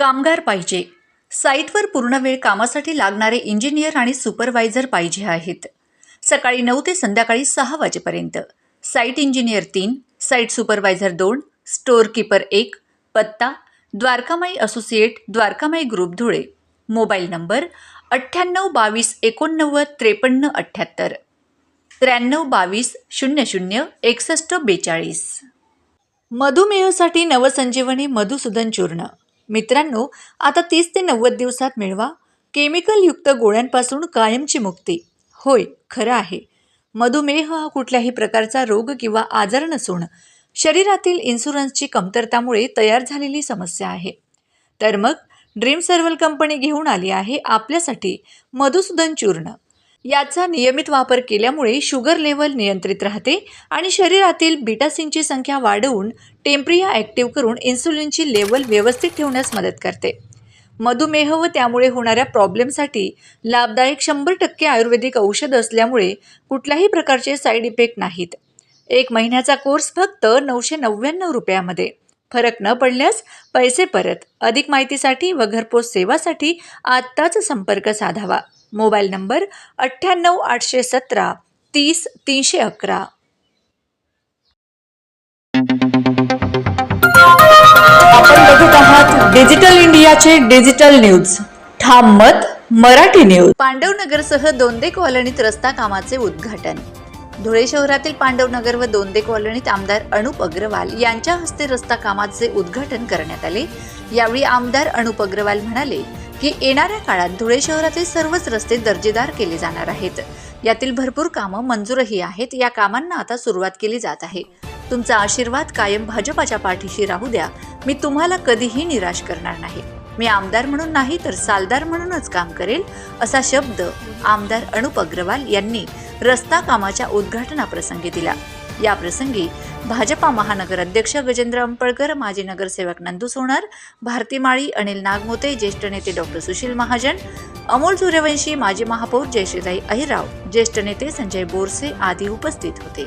कामगार पाहिजे. साईटवर पूर्ण वेळ कामासाठी लागणारे इंजिनियर आणि सुपरवायझर पाहिजे आहेत. सकाळी नऊ ते संध्याकाळी सहा वाजेपर्यंत. साईट इंजिनियर तीन साईट सुपरवायझर दोन स्टोअर कीपर एक पत्ता Dwarkamai associate Dwarkamai group Dhule. Mobile number अठ्ठ्याण्णव बावीस एकोणनव्वद त्रेपन्न अठ्ठ्याहत्तर. त्र्याण्णव बावीस शून्य शून्य एकसष्ट बेचाळीस. मधुमेहासाठी नवसंजीवनी मधुसूदन चूर्ण. मित्रांनो आता तीस ते नव्वद दिवसात मिळवा. केमिकलयुक्त गोळ्यांपासून कायमची मुक्ती. होय खरं आहे. मधुमेह हा कुठल्याही प्रकारचा रोग किंवा आजार नसून शरीरातील इन्शुरन्सची कमतरतामुळे तयार झालेली समस्या आहे. तर मग ड्रीम सर्वल कंपनी घेऊन आली आहे आपल्यासाठी मधुसूदन चूर्ण. याचा नियमित वापर केल्यामुळे शुगर लेवल नियंत्रित राहते आणि शरीरातील बिटासिनची संख्या वाढवून टेम्प्रिया ॲक्टिव्ह करून इन्सुलिनची लेवल व्यवस्थित ठेवण्यास मदत करते. मधुमेह व त्यामुळे होणाऱ्या प्रॉब्लेमसाठी लाभदायक शंभर टक्के आयुर्वेदिक औषध असल्यामुळे कुठल्याही प्रकारचे साईड इफेक्ट नाहीत. एक महिन्याचा कोर्स फक्त नऊशे नव्याण्णव रुपयामध्ये. फरक न पडल्यास पैसे परत. अधिक माहितीसाठी व घरपोच सेवासाठी आत्ताच संपर्क साधावा. मोबाईल नंबर अठ्ठ्याण्णव आठशे सतरा तीस तीनशे अकरा. आपण बघत आहात डिजिटल इंडियाचे डिजिटल न्यूज. ठाम मत मराठी न्यूज. पांडवनगरसह दोंदे कॉलनीत रस्ता कामाचे उद्घाटन. धुळे शहरातील पांडवनगर व दोंदे कॉलनीत आमदार अनुप अग्रवाल यांच्या हस्ते रस्ता कामाचे उद्घाटन करण्यात आले. यावेळी आमदार अनुप अग्रवाल म्हणाले की येणाऱ्या काळात धुळे शहरातील सर्वच रस्ते दर्जेदार केले जाणार आहेत. यातील भरपूर कामं मंजूरही आहेत. या कामांना आता सुरुवात केली जात आहे. तुमचा आशीर्वाद कायम भाजपाच्या पाठीशी राहू द्या. मी तुम्हाला कधीही निराश करणार नाही. मी आमदार म्हणून नाही तर सालदार म्हणूनच काम करेल असा शब्द आमदार अनुप अग्रवाल यांनी रस्ता कामाच्या उद्घाटनाप्रसंगी दिला. या प्रसंगी भाजपा महानगर अध्यक्ष गजेंद्र अंपळकर माजी नगरसेवक नंदू सोनार भारती माळी अनिल नागमोते ज्येष्ठ नेते डॉक्टर सुशील महाजन अमोल सूर्यवंशी माजी महापौर जयश्रीताई अहिराव ज्येष्ठ नेते संजय बोरसे आदी उपस्थित होते.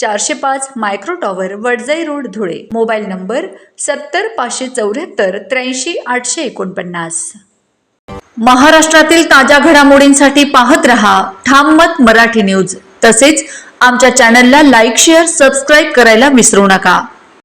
चारशे पाच micro tower Wadjai road Dhule. Mobile number सत्तर पाचशे चौऱ्याहत्तर त्र्याऐंशी आठशे एकोणपन्नास. महाराष्ट्रातील ताज्या घडामोडींसाठी पाहत रहा ठाम मत मराठी न्यूज. तसेच आमच्या चॅनलला लाईक शेअर सबस्क्राईब करायला विसरू नका.